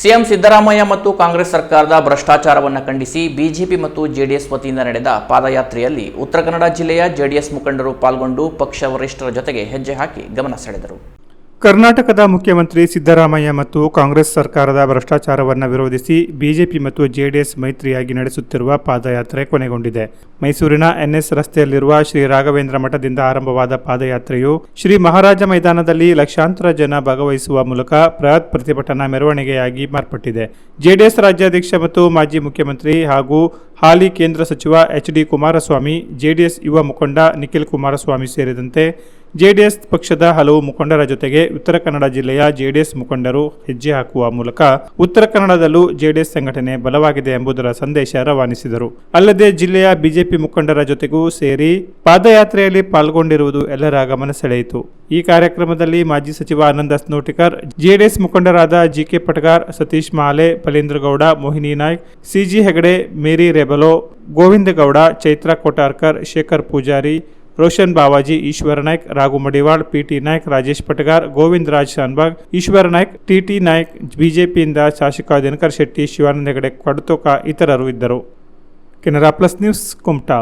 CM Siddaramaiah ಮತ್ತು ಕಾಂಗ್ರೆಸ್ ಸರ್ಕಾರದ ಭ್ರಷ್ಟಾಚಾರವನ್ನು ಖಂಡಿಸಿ ಬಿಜೆಪಿ ಮತ್ತು ಜೆಡಿಎಸ್ ವತಿಯಿಂದ ನಡೆದ ಪಾದಯಾತ್ರೆಯಲ್ಲಿ ಉತ್ತರ ಕನ್ನಡ ಜಿಲ್ಲೆಯ ಜೆಡಿಎಸ್ ಮುಖಂಡರು ಪಾಲ್ಗೊಂಡು ಪಕ್ಷ ವರಿಷ್ಠರ ಜೊತೆಗೆ ಹೆಜ್ಜೆ ಹಾಕಿ ಗಮನ ಸೆಳೆದರು. ಕರ್ನಾಟಕದ ಮುಖ್ಯಮಂತ್ರಿ ಸಿದ್ದರಾಮಯ್ಯ ಮತ್ತು ಕಾಂಗ್ರೆಸ್ ಸರ್ಕಾರದ ಭ್ರಷ್ಟಾಚಾರವನ್ನು ವಿರೋಧಿಸಿ ಬಿಜೆಪಿ ಮತ್ತು ಜೆಡಿಎಸ್ ಮೈತ್ರಿಯಾಗಿ ನಡೆಸುತ್ತಿರುವ ಪಾದಯಾತ್ರೆ ಕೊನೆಗೊಂಡಿದೆ. ಮೈಸೂರಿನ ಎನ್ಎಸ್ ರಸ್ತೆಯಲ್ಲಿರುವ ಶ್ರೀ ರಾಘವೇಂದ್ರ ಮಠದಿಂದ ಆರಂಭವಾದ ಪಾದಯಾತ್ರೆಯು ಶ್ರೀ ಮಹಾರಾಜ ಮೈದಾನದಲ್ಲಿ ಲಕ್ಷಾಂತರ ಜನ ಭಾಗವಹಿಸುವ ಮೂಲಕ ಬೃಹತ್ ಪ್ರತಿಭಟನಾ ಮೆರವಣಿಗೆಯಾಗಿ ಮಾರ್ಪಟ್ಟಿದೆ. ಜೆಡಿಎಸ್ ರಾಜ್ಯಾಧ್ಯಕ್ಷ ಮತ್ತು ಮಾಜಿ ಮುಖ್ಯಮಂತ್ರಿ ಹಾಗೂ ಹಾಲಿ ಕೇಂದ್ರ ಸಚಿವ ಎಚ್ ಡಿ ಕುಮಾರಸ್ವಾಮಿ, ಜೆಡಿಎಸ್ ಯುವ ಮುಖಂಡ ನಿಖಿಲ್ ಕುಮಾರಸ್ವಾಮಿ ಸೇರಿದಂತೆ ಜೆಡಿಎಸ್ ಪಕ್ಷದ ಹಲವು ಮುಖಂಡರ ಜೊತೆಗೆ ಉತ್ತರ ಕನ್ನಡ ಜಿಲ್ಲೆಯ ಜೆಡಿಎಸ್ ಮುಖಂಡರು ಹೆಜ್ಜೆ ಹಾಕುವ ಮೂಲಕ ಉತ್ತರ ಕನ್ನಡದಲ್ಲೂ ಜೆಡಿಎಸ್ ಸಂಘಟನೆ ಬಲವಾಗಿದೆ ಎಂಬುದರ ಸಂದೇಶ ರವಾನಿಸಿದರು. ಅಲ್ಲದೆ ಜಿಲ್ಲೆಯ ಬಿಜೆಪಿ ಮುಖಂಡರ ಜೊತೆಗೂ ಸೇರಿ ಪಾದಯಾತ್ರೆಯಲ್ಲಿ ಪಾಲ್ಗೊಂಡಿರುವುದು ಎಲ್ಲರ ಗಮನ ಸೆಳೆಯಿತು. ಈ ಕಾರ್ಯಕ್ರಮದಲ್ಲಿ ಮಾಜಿ ಸಚಿವ ಆನಂದ ಸ್ನೋಟಿಕರ್, ಜೆಡಿಎಸ್ ಮುಖಂಡರಾದ G K Patagar, Satish Male Phalendra Gowda, Mohini Naik C G Hegde, Mary Rebello, Govinda Gowda, Chaitra Kotarkar Shekhar Poojary Roshan Bawaji, Eshwara Naik, Raghu Madiwal, P T Naik, Rajesh Patagar, Govind Raj Shanbhag Eshwara Naik, T T Naik, ಬಿಜೆಪಿಯಿಂದ ಶಾಸಕ ದಿನಕರ್ ಶೆಟ್ಟಿ, ಶಿವಾನಂದ ಹೆಗಡೆ ಕಡುತೋಕ ಇತರರು ಇದ್ದರು. Canara plus news Kumta.